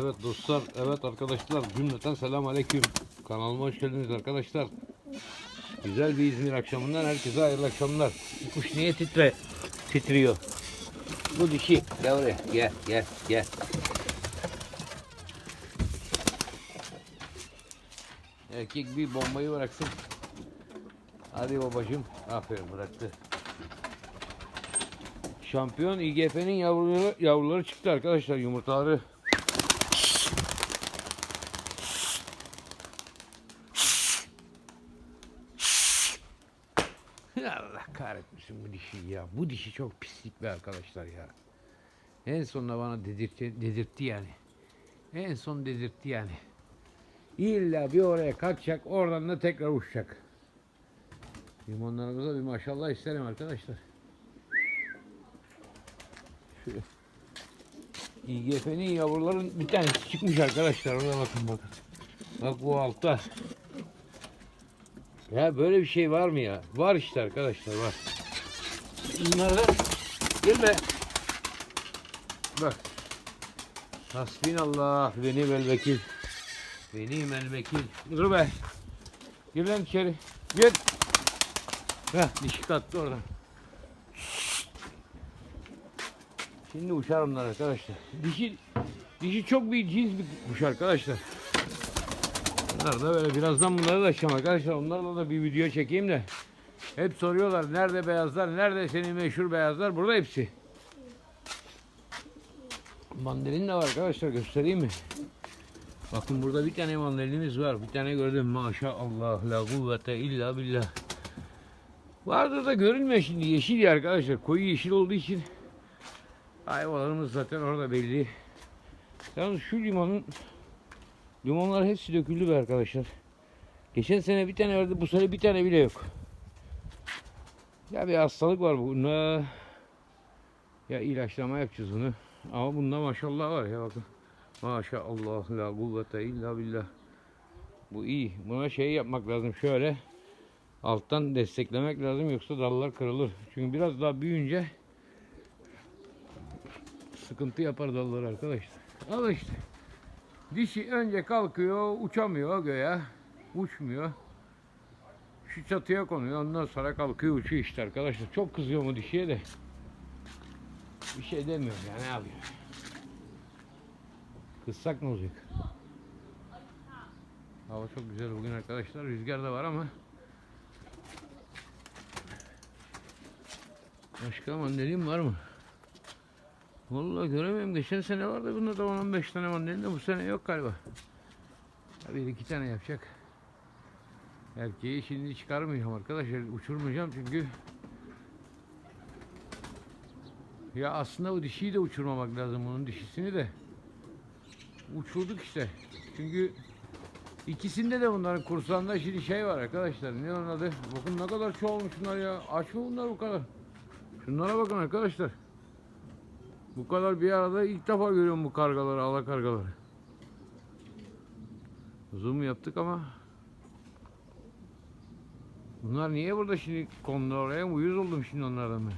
Evet dostlar, evet arkadaşlar cümleten selam aleyküm. Kanalıma hoş geldiniz arkadaşlar. Güzel bir İzmir akşamından herkese hayırlı akşamlar. Kuş niye titre, titriyor? Bu dişi. Gel oraya, gel, gel, gel. Erkek bir bombayı bıraksın. Hadi babacığım. Aferin bıraktı. Şampiyon İGF'nin yavruları, yavruları çıktı arkadaşlar yumurtaları. Allah kahretmesin bu dişi ya. Bu dişi çok pislik be arkadaşlar ya. En sonunda bana dedirtti, dedirtti yani. En son dedirtti yani. İlla bir oraya kalkacak, oradan da tekrar uçacak. Limonlarımıza bir maşallah isterim arkadaşlar. Şöyle. İGF'nin yavruların bir tanesi çıkmış arkadaşlar. Orada bakın bakın. Bak bu altta. Ya böyle bir şey var mı ya? Var işte arkadaşlar var. Bunları girme. Bak. Hasbinallah ve ni'mel vekil. Ve ni'mel vekil. Dur be. Gir lan içeri. Gir. Heh dişi kattı oradan. Şimdi uçar onlar arkadaşlar. Dişi, dişi çok bir cins bir kuş arkadaşlar. Bunlar da böyle birazdan bunları da açacağım arkadaşlar. Onlarla da bir video çekeyim de. Hep soruyorlar nerede beyazlar, nerede senin meşhur beyazlar? Burada hepsi. Mandalin de var arkadaşlar göstereyim mi? Bakın burada bir tane mandalinimiz var. Bir tane gördüm maşallah la kuvvete illa billah. Vardır da görünmüyor şimdi yeşil ya arkadaşlar. Koyu yeşil olduğu için Ayvalarımız zaten orada belli. Yalnız şu limonun limonlar hepsi döküldü be arkadaşlar. Geçen sene bir tane vardı bu sene bir tane bile yok. Ya bir hastalık var bunda. Ya ilaçlama yapacağız bunu. Ama bunda maşallah var ya bakın. Maşallah la kuvvete illa billah. Bu iyi. Buna şey yapmak lazım şöyle. Alttan desteklemek lazım yoksa dallar kırılır. Çünkü biraz daha büyüyünce sıkıntı yapar dallar arkadaşlar. Al işte. Dişi önce kalkıyor, uçamıyor göğe. Uçmuyor. Şu çatıya konuyor. Ondan sonra kalkıyor uçuyor işte arkadaşlar. Çok kızıyor mu dişiye de. Bir şey demiyor ya ne yapıyor. Kızsak ne olacak? Hava çok güzel bugün arkadaşlar. Rüzgar da var ama Başka mandalin var mı? Vallahi göremiyorum. Geçen sene vardı bunda da 15 tane mandalin de bu sene yok galiba. Bir iki tane yapacak. Erkeği şimdi çıkarmayacağım arkadaşlar. Uçurmayacağım çünkü ya aslında bu dişiyi de uçurmamak lazım bunun dişisini de. Uçurduk işte. Çünkü ikisinde de bunların kursağında şimdi şey var arkadaşlar. Ne onun adı? Bakın ne kadar çoğalmış bunlar ya. Aç mı bunlar bu kadar? Şunlara bakın arkadaşlar. Bu kadar bir arada ilk defa görüyorum bu kargaları, ala kargaları. Zoom yaptık ama Bunlar niye burada şimdi kondu oraya? Uyuz oldum şimdi onlardan ben.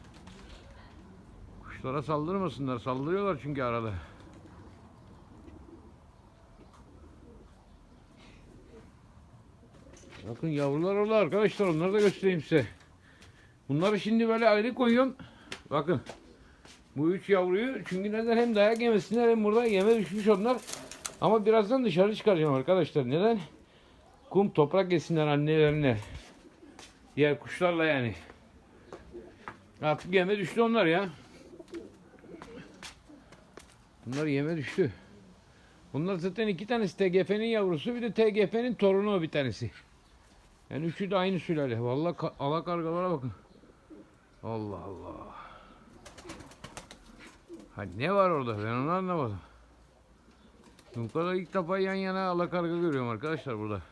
Kuşlara saldırmasınlar. Saldırıyorlar çünkü arada. Bakın yavrular orada arkadaşlar. Onları da göstereyim size. Bunları şimdi böyle ayrı koyuyorum. Bakın. Bu üç yavruyu çünkü neden hem dayak yemesinler hem burada yeme düşmüş onlar. Ama birazdan dışarı çıkaracağım arkadaşlar. Neden? Kum toprak yesinler annelerine. Diğer kuşlarla yani. Artık yeme düştü onlar ya. Bunlar yeme düştü. Bunlar zaten iki tanesi TGF'nin yavrusu bir de TGF'nin torunu bir tanesi. Yani üçü de aynı sülale. Vallahi ka- ala kargalara bakın. Allah Allah. Ha ne var orada? Ben onu anlamadım. Bu kadar ilk defa yan yana alakarga görüyorum arkadaşlar burada.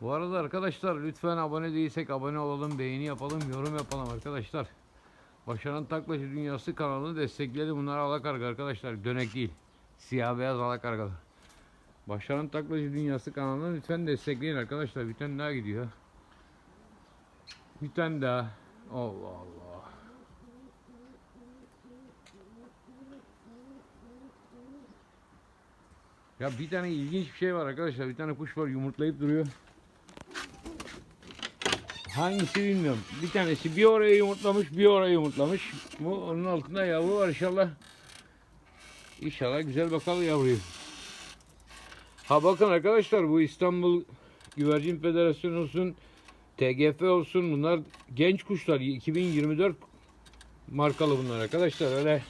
Bu arada arkadaşlar lütfen abone değilsek abone olalım, beğeni yapalım, yorum yapalım arkadaşlar. Başaran Taklaşı Dünyası kanalını destekleyelim. Bunlar alakarga arkadaşlar. Dönek değil. Siyah beyaz alakargalar. Başaran Taklaşı Dünyası kanalını lütfen destekleyin arkadaşlar. Bir tane daha gidiyor. Bir tane daha. Allah Allah. Ya bir tane ilginç bir şey var arkadaşlar. Bir tane kuş var yumurtlayıp duruyor. Hangisi bilmiyorum. Bir tanesi bir oraya yumurtlamış, bir oraya yumurtlamış. Bu onun altında yavru var inşallah. İnşallah güzel bakalım yavruyu. Ha bakın arkadaşlar bu İstanbul Güvercin Federasyonu olsun, TGF olsun bunlar genç kuşlar. 2024 markalı bunlar arkadaşlar. Öyle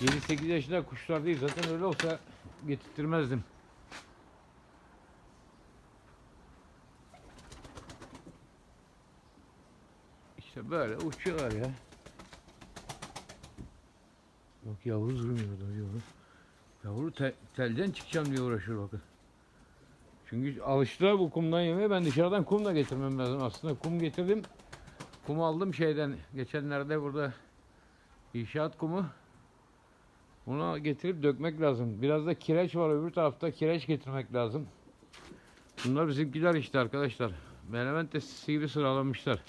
7-8 yaşında kuşlar değil. Zaten öyle olsa getirtmezdim. İşte böyle uçuyorlar ya. Bak yavru durmuyor da yavru. Yavru te- telden çıkacağım diye uğraşıyor bakın. Çünkü alıştılar bu kumdan yemeye. Ben dışarıdan kum da getirmem lazım. Aslında kum getirdim. Kumu aldım şeyden. Geçenlerde burada inşaat kumu. Onu getirip dökmek lazım. Biraz da kireç var öbür tarafta. Kireç getirmek lazım. Bunlar bizimkiler işte arkadaşlar. Menemen testisi gibi sıralamışlar.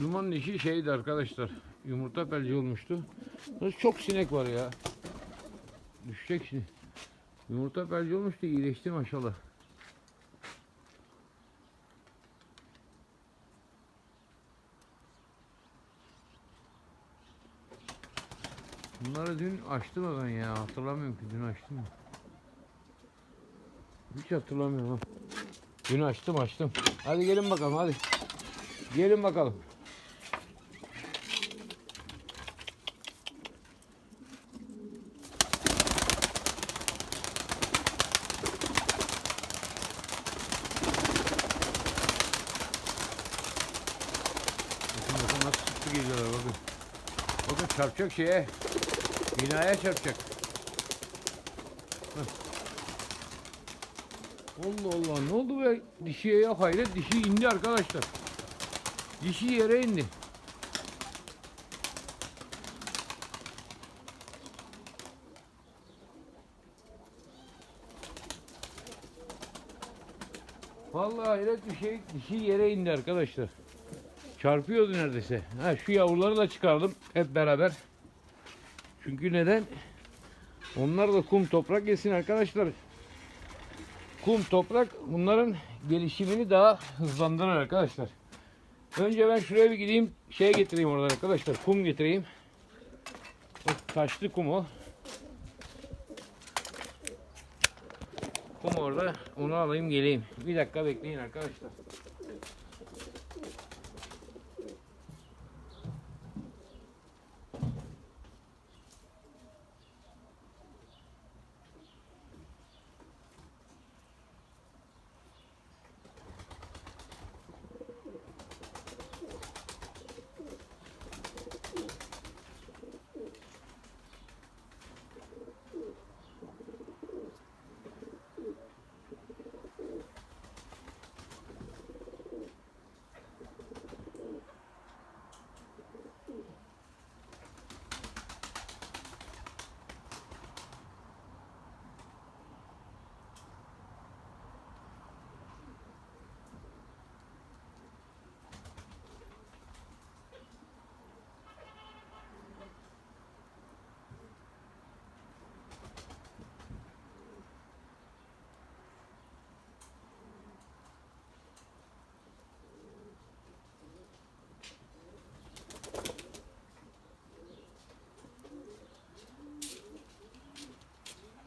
Dumanın işi şeydi arkadaşlar. Yumurta felci olmuştu. Çok sinek var ya. Düşecek şimdi. Yumurta felci olmuştu. iyileşti maşallah. Bunları dün açtım ben ya? Hatırlamıyorum ki dün açtım mı? Hiç hatırlamıyorum ha. Dün açtım açtım. Hadi gelin bakalım hadi. Gelin bakalım. Bakın bakın nasıl sıktı geliyorlar bakın. Bakın çarpacak şeye. Binaya çarpacak. Heh. Allah Allah ne oldu be dişiye ya hayret dişi indi arkadaşlar. Dişi yere indi. Vallahi hayret bir şey dişi yere indi arkadaşlar. Çarpıyordu neredeyse. Ha şu yavruları da çıkardım hep beraber. Çünkü neden? Onlar da kum toprak yesin arkadaşlar. Kum toprak bunların gelişimini daha hızlandırır arkadaşlar. Önce ben şuraya bir gideyim şey getireyim oradan arkadaşlar. Kum getireyim. Bak taşlı kum o. Kum orada. Onu alayım geleyim. Bir dakika bekleyin arkadaşlar.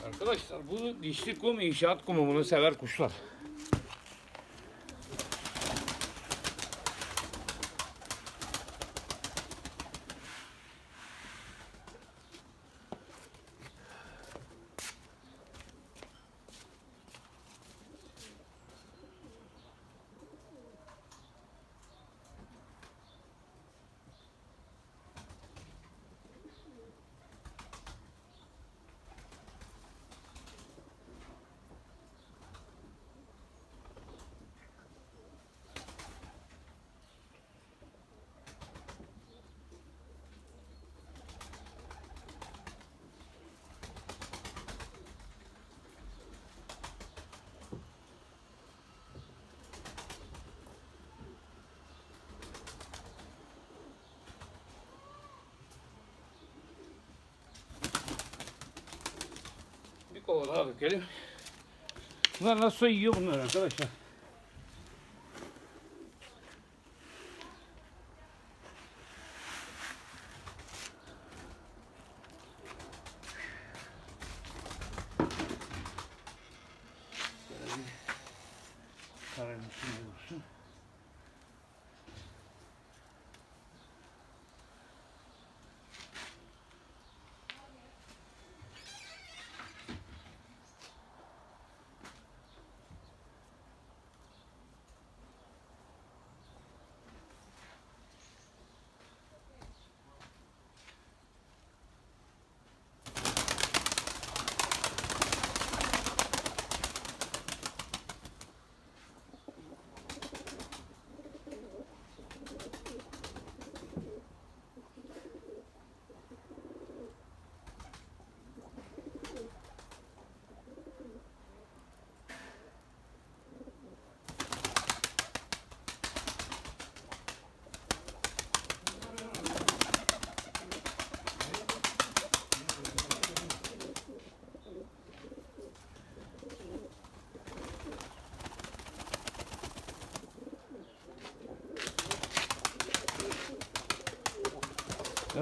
Arkadaşlar bu dişli kum inşaat kumu bunu sever kuşlar. Daha dökelim. Bunlar nasıl yiyor bunlar arkadaşlar? Şöyle bir karanın içine dursun.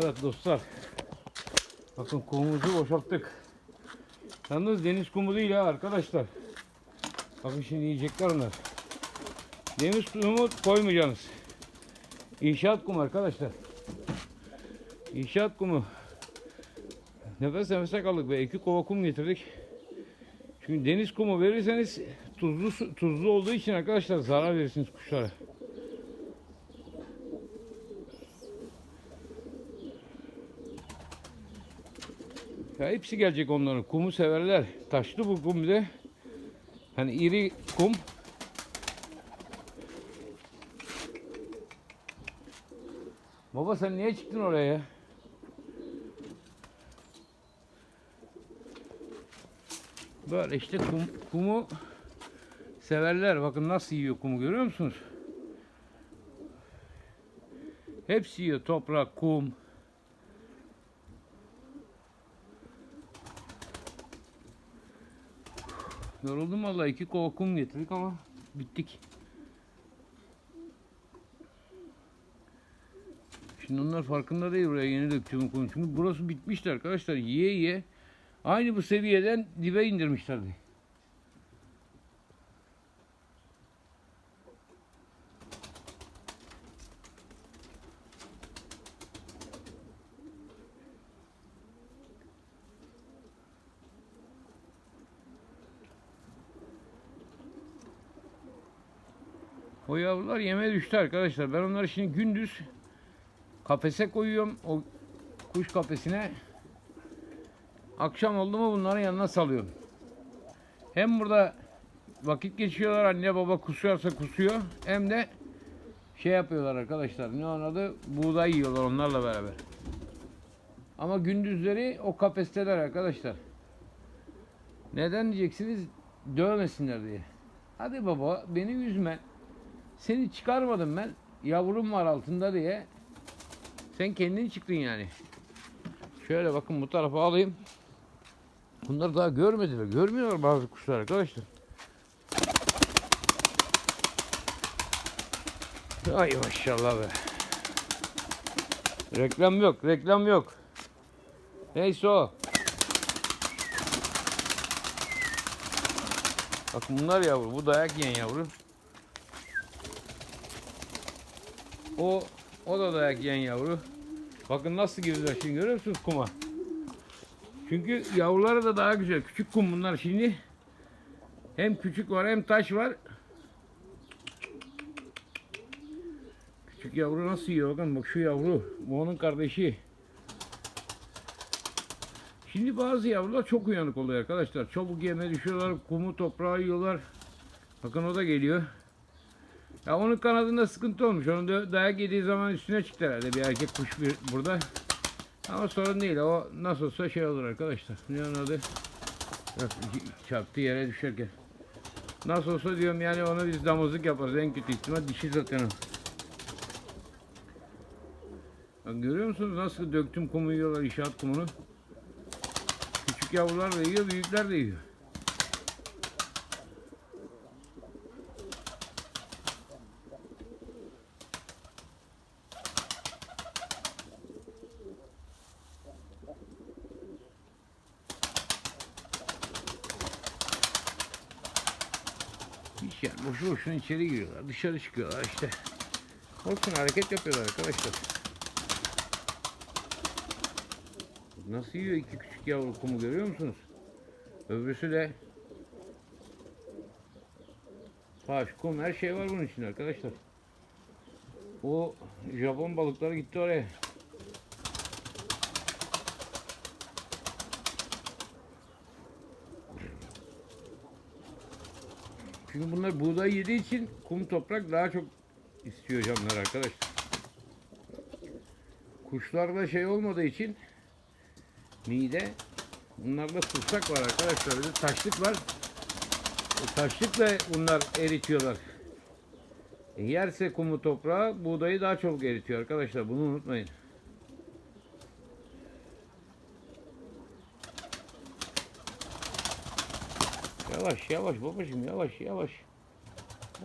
Evet dostlar. Bakın kumumuzu boşalttık. Yalnız deniz kumu değil ha arkadaşlar. Bakın şimdi yiyecekler onlar. Deniz kumu koymayacaksınız. İnşaat kumu arkadaşlar. İnşaat kumu. Nefes nefese kaldık ve iki kova kum getirdik. Çünkü deniz kumu verirseniz tuzlu tuzlu olduğu için arkadaşlar zarar verirsiniz kuşlara. Ya hepsi gelecek onların. Kumu severler. Taşlı bu kum bir de. Hani iri kum. Baba sen niye çıktın oraya ya? Böyle işte kum, kumu severler. Bakın nasıl yiyor kumu görüyor musunuz? Hepsi yiyor. Toprak, kum. Yoruldum vallahi iki kova kum getirdik ama bittik. Şimdi onlar farkında değil buraya yeni döktüğüm kum. Çünkü burası bitmişti arkadaşlar. Yiye yiye aynı bu seviyeden dibe indirmişlerdi. O yavrular yeme düştü arkadaşlar. Ben onları şimdi gündüz kafese koyuyorum. O kuş kafesine. Akşam oldu mu bunların yanına salıyorum. Hem burada vakit geçiyorlar anne baba kusuyorsa kusuyor. Hem de şey yapıyorlar arkadaşlar. Ne onun adı? Buğday yiyorlar onlarla beraber. Ama gündüzleri o kafesteler arkadaşlar. Neden diyeceksiniz? Dövmesinler diye. Hadi baba beni üzme. Seni çıkarmadım ben. Yavrum var altında diye. Sen kendin çıktın yani. Şöyle bakın bu tarafa alayım. Bunları daha görmediler. Görmüyorlar bazı kuşlar arkadaşlar. Ay maşallah be. Reklam yok, reklam yok. Neyse o. Bakın bunlar yavru. Bu dayak yiyen yavru. O o da dayak yiyen yavru. Bakın nasıl girdiler şimdi görüyor musunuz kuma? Çünkü yavruları da daha güzel. Küçük kum bunlar şimdi. Hem küçük var hem taş var. Küçük yavru nasıl yiyor bakın bak şu yavru. Bu onun kardeşi. Şimdi bazı yavrular çok uyanık oluyor arkadaşlar. Çabuk yeme düşüyorlar. Kumu toprağı yiyorlar. Bakın o da geliyor. Ya onun kanadında sıkıntı olmuş. Onun da dayak yediği zaman üstüne çıktı herhalde bir erkek kuş bir burada. Ama sorun değil. O nasıl olsa şey olur arkadaşlar. Ne onun adı? Bak, yere düşerken. Nasıl olsa diyorum yani onu biz damızlık yaparız. En kötü ihtimal dişi zaten o. Bak görüyor musunuz nasıl döktüm kumu yiyorlar inşaat kumunu. Küçük yavrular da yiyor, büyükler de yiyor. Boşu boşuna içeri giriyorlar. Dışarı çıkıyorlar işte. Olsun hareket yapıyorlar arkadaşlar. Nasıl yiyor iki küçük yavru kumu görüyor musunuz? Öbürsü de taş, kum her şey var bunun içinde arkadaşlar. O Japon balıkları gitti oraya. Çünkü bunlar buğday yediği için kum toprak daha çok istiyor canlar arkadaşlar. Kuşlarda şey olmadığı için mide bunlarda kursak var arkadaşlar. Bir taşlık var. O taşlıkla bunlar eritiyorlar. E, Yerse kumu toprağı buğdayı daha çok eritiyor arkadaşlar. Bunu unutmayın. Yavaş yavaş babacığım yavaş yavaş.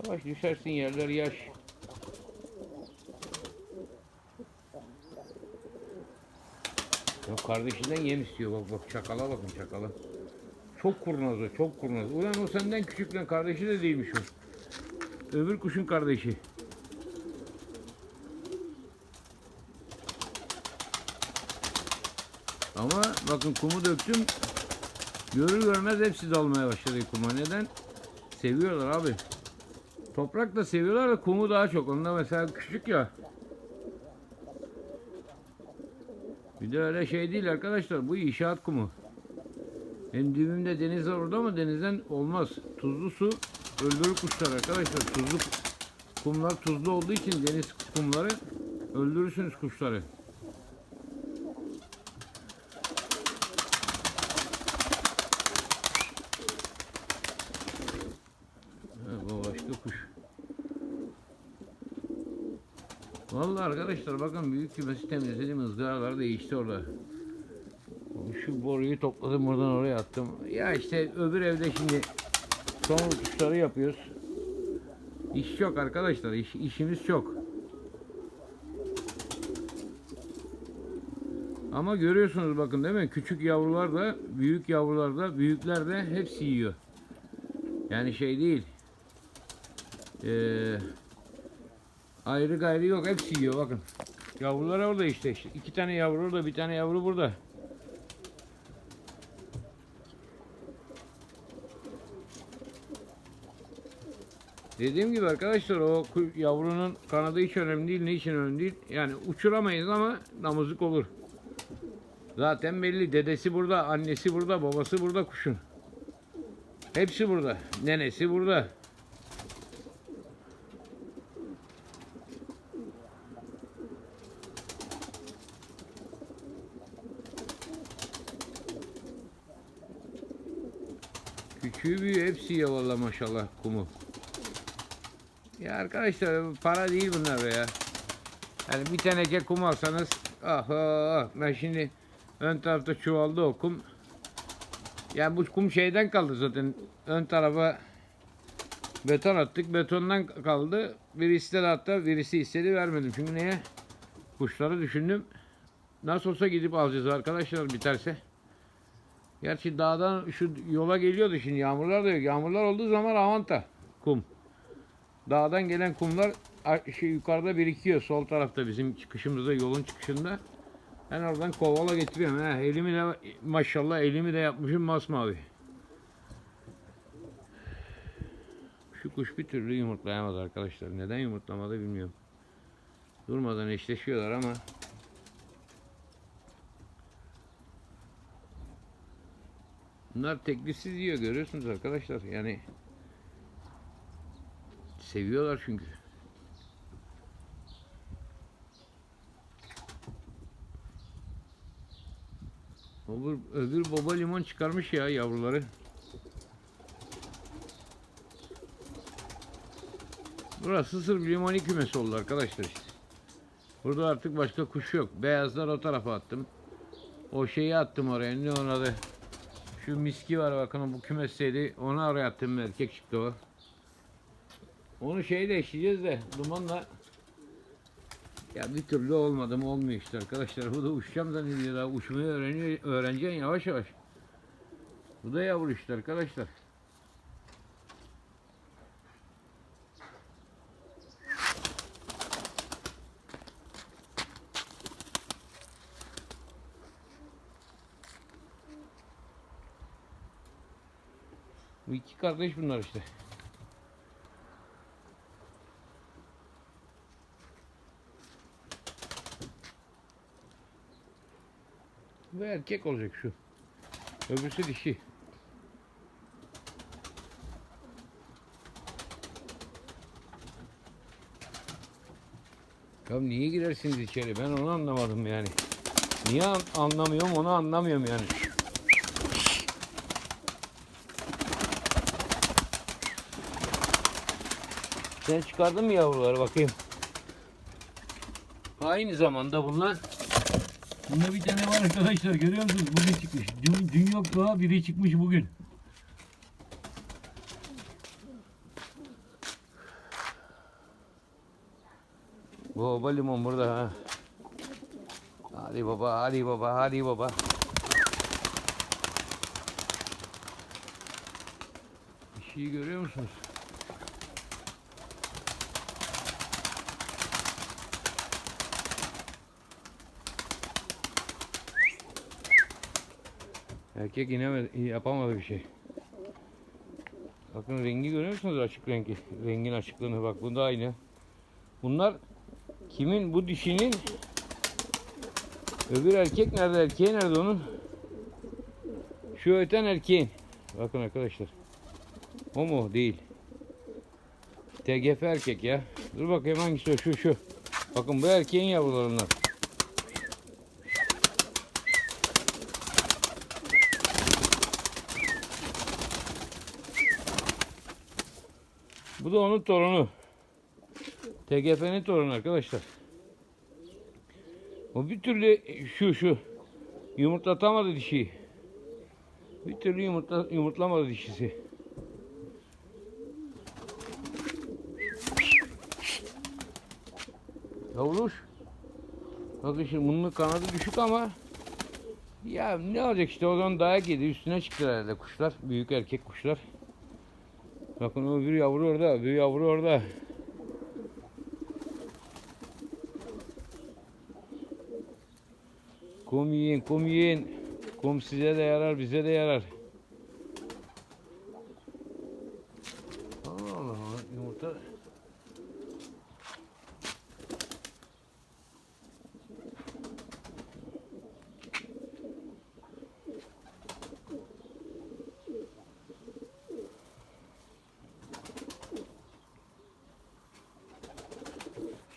Yavaş düşersin yerler yaş. Yok kardeşinden yem istiyor bak bak çakala bakın çakala. Çok kurnaz o çok kurnaz. Ulan o senden küçük lan kardeşi de değilmiş o. Öbür kuşun kardeşi. Ama bakın kumu döktüm. Görür görmez hepsi dalmaya başladı kuma. Neden? Seviyorlar abi. Toprak da seviyorlar da kumu daha çok. Onda mesela küçük ya. Bir de öyle şey değil arkadaşlar. Bu inşaat kumu. Hem dibimde deniz var orada ama denizden olmaz. Tuzlu su öldürür kuşlar arkadaşlar. Tuzlu kumlar tuzlu olduğu için deniz kumları öldürürsünüz kuşları. Ha, bu başka kuş. Vallahi arkadaşlar bakın büyük kümesi temizledim ızgaralar değişti orada. Şu boruyu topladım buradan oraya attım. Ya işte öbür evde şimdi son kuşları yapıyoruz. İş çok arkadaşlar. iş, işimiz çok. Ama görüyorsunuz bakın değil mi? Küçük yavrular da, büyük yavrular da, büyükler de hepsi yiyor. Yani şey değil. Ee, ayrı gayrı yok. Hepsi yiyor bakın. Yavrular orada işte. işte. İki tane yavru orada, bir tane yavru burada. Dediğim gibi arkadaşlar o yavrunun kanadı hiç önemli değil. Ne için önemli değil? Yani uçuramayız ama damızlık olur. Zaten belli. Dedesi burada, annesi burada, babası burada kuşun. Hepsi burada. Nenesi burada. Küçüğü hepsi yiyor valla maşallah kumu. Ya arkadaşlar para değil bunlar be ya. Yani bir teneke kum alsanız ah ah ben şimdi ön tarafta çuvalda o kum. Yani bu kum şeyden kaldı zaten. Ön tarafa beton attık. Betondan kaldı. Birisi de hatta birisi istedi vermedim. Çünkü niye? Kuşları düşündüm. Nasıl olsa gidip alacağız arkadaşlar biterse. Gerçi dağdan şu yola geliyordu şimdi yağmurlar da yok. Yağmurlar olduğu zaman avanta kum. Dağdan gelen kumlar şey yukarıda birikiyor sol tarafta bizim çıkışımızda yolun çıkışında. Ben oradan kovala getiriyorum. Ha, elimi de maşallah elimi de yapmışım masmavi. Şu kuş bir türlü yumurtlayamadı arkadaşlar. Neden yumurtlamadı bilmiyorum. Durmadan eşleşiyorlar ama Bunlar teklifsiz yiyor görüyorsunuz arkadaşlar. Yani seviyorlar çünkü. Öbür, öbür baba limon çıkarmış ya yavruları. Burası sırf limoni kümesi oldu arkadaşlar işte. Burada artık başka kuş yok. Beyazlar o tarafa attım. O şeyi attım oraya. Ne onun adı? Şu miski var bakın bu kümesteydi. Onu araya attım erkek çıktı o. Onu şeyle eşleyeceğiz de dumanla ya bir türlü olmadı mı olmuyor işte arkadaşlar. Bu da uçacağım zannediyor daha uçmayı öğreniyor, öğreneceksin yavaş yavaş. Bu da yavru işte arkadaşlar. Kardeş bunlar işte. Bu erkek olacak şu. Öbürsü dişi. Ya niye girersiniz içeri? Ben onu anlamadım yani. Niye an- anlamıyorum onu anlamıyorum yani. Sen çıkardın mı yavruları bakayım. Aynı zamanda bunlar Bunda bir tane var arkadaşlar görüyor musunuz? Bugün çıkmış. Dün, dün yok daha biri çıkmış bugün. Baba limon burada ha. Hadi baba, hadi baba, hadi baba. Bir şey görüyor musunuz? Erkek inemedi, yapamadı bir şey. Bakın rengi görüyor musunuz açık rengi? Rengin açıklığını bak bunda aynı. Bunlar kimin bu dişinin öbür erkek nerede erkeği nerede onun? Şu öten erkeğin. Bakın arkadaşlar. O mu? Değil. TGF erkek ya. Dur bakayım hangisi o? Şu şu. Bakın bu erkeğin yavrularından. Bu da onun torunu. TGF'nin torunu arkadaşlar. O bir türlü şu şu yumurtlatamadı dişiyi. Bir türlü yumurtla, yumurtlamadı dişisi. Yavruş. Bakın şimdi bunun kanadı düşük ama ya ne olacak işte o zaman dayak yedi üstüne çıktı herhalde kuşlar. Büyük erkek kuşlar. Bakın o bir yavru orada, bir yavru orada. Kum yiyin, kum yiyin. Kum size de yarar, bize de yarar. Allah Allah, yumurta.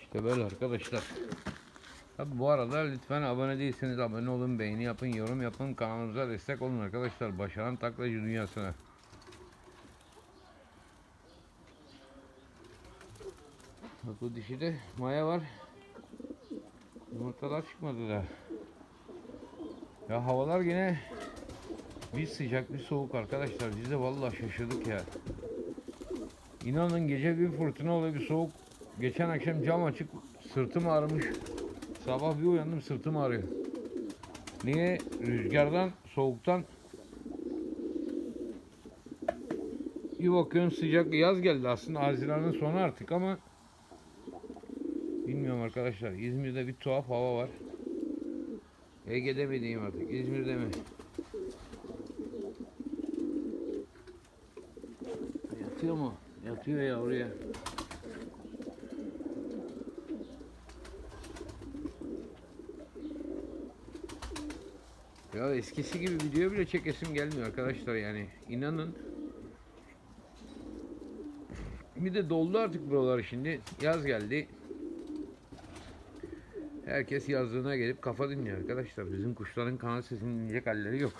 İşte böyle arkadaşlar. Tabi bu arada lütfen abone değilseniz abone olun, beğeni yapın, yorum yapın, kanalımıza destek olun arkadaşlar. Başaran taklacı dünyasına. Bak bu dişide maya var. Yumurtalar çıkmadı da. Ya havalar yine bir sıcak bir soğuk arkadaşlar. Biz de vallahi şaşırdık ya. İnanın gece bir fırtına oluyor bir soğuk. Geçen akşam cam açık sırtım ağrımış. Sabah bir uyandım sırtım ağrıyor. Niye? Rüzgardan, soğuktan bir bakıyorsun sıcak yaz geldi aslında Haziran'ın sonu artık ama bilmiyorum arkadaşlar İzmir'de bir tuhaf hava var. Ege'de mi diyeyim artık İzmir'de mi? Yatıyor mu? Yatıyor yavruya. Ya eskisi gibi video bile çekesim gelmiyor arkadaşlar yani. inanın. Bir de doldu artık buralar şimdi. Yaz geldi. Herkes yazlığına gelip kafa dinliyor arkadaşlar. Bizim kuşların kanal sesini dinleyecek halleri yok.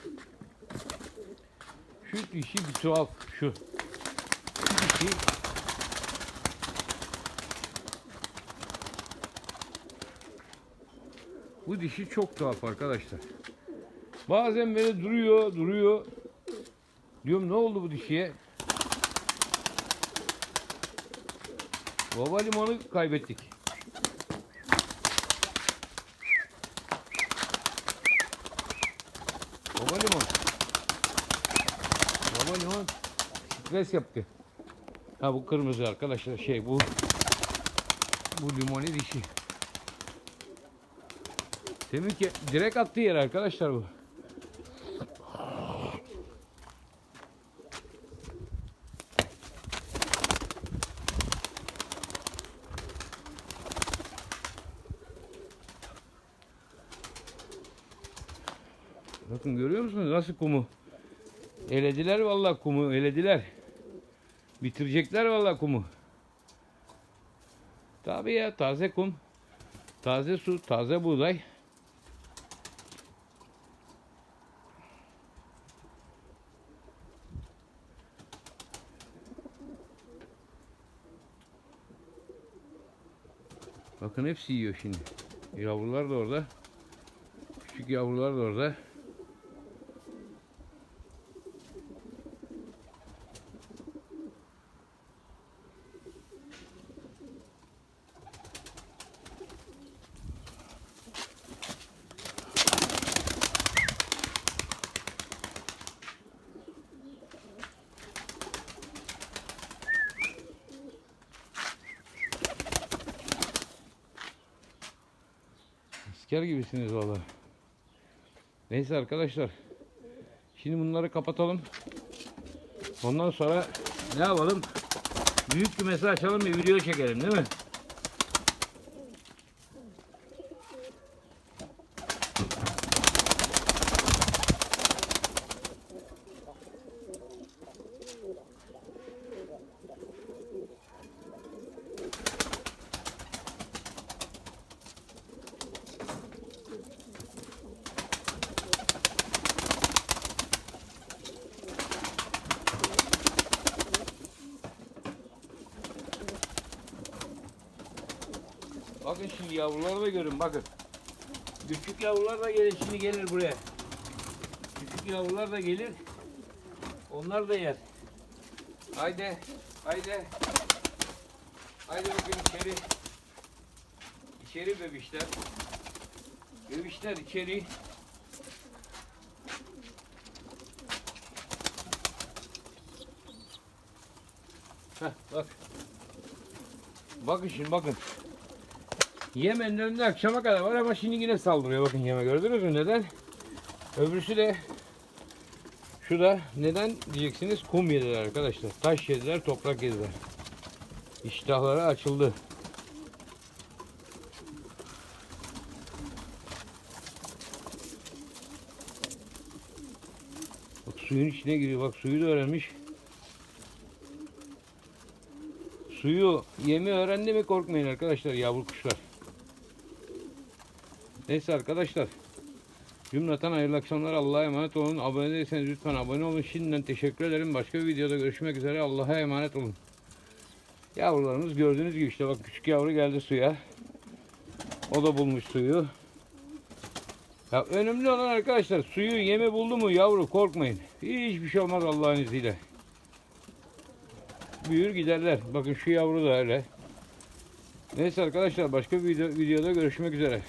Şu dişi bir tuhaf. Şu. Şu dişi Bu dişi çok tuhaf arkadaşlar. Bazen böyle duruyor, duruyor. Diyorum ne oldu bu dişiye? Baba limanı kaybettik. Baba limon. Baba limon stres yaptı. Ha bu kırmızı arkadaşlar şey bu bu limoni dişi. Demin ki direkt attığı yer arkadaşlar bu. Bakın görüyor musunuz nasıl kumu? Elediler vallahi kumu elediler. Bitirecekler vallahi kumu. Tabii ya taze kum. Taze su, taze buğday. Bakın hepsi yiyor şimdi. Yavrular da orada. Küçük yavrular da orada. Asker gibisiniz valla. Neyse arkadaşlar. Şimdi bunları kapatalım. Ondan sonra ne yapalım? Büyük kümesi açalım bir video çekelim değil mi? Bakın şimdi yavruları da görün bakın. Küçük yavrular da gelir şimdi gelir buraya. Küçük yavrular da gelir. Onlar da yer. Haydi. Haydi. Haydi bakın içeri. İçeri bebişler. Bebişler içeri. Heh, bak. Bakın şimdi bakın. Yemenin önünde akşama kadar var ama şimdi yine saldırıyor. Bakın yeme gördünüz mü? Neden? Öbürsü de şu da neden diyeceksiniz kum yediler arkadaşlar. Taş yediler, toprak yediler. İştahları açıldı. Bak suyun içine giriyor. Bak suyu da öğrenmiş. Suyu yemi öğrendi mi korkmayın arkadaşlar yavru kuşlar. Neyse arkadaşlar. Cümleten hayırlı akşamlar. Allah'a emanet olun. Abone değilseniz lütfen abone olun. Şimdiden teşekkür ederim. Başka bir videoda görüşmek üzere. Allah'a emanet olun. Yavrularımız gördüğünüz gibi işte bak küçük yavru geldi suya. O da bulmuş suyu. Ya önemli olan arkadaşlar suyu yemi buldu mu yavru korkmayın. Hiçbir şey olmaz Allah'ın izniyle. Büyür giderler. Bakın şu yavru da öyle. Neyse arkadaşlar başka bir video, videoda görüşmek üzere.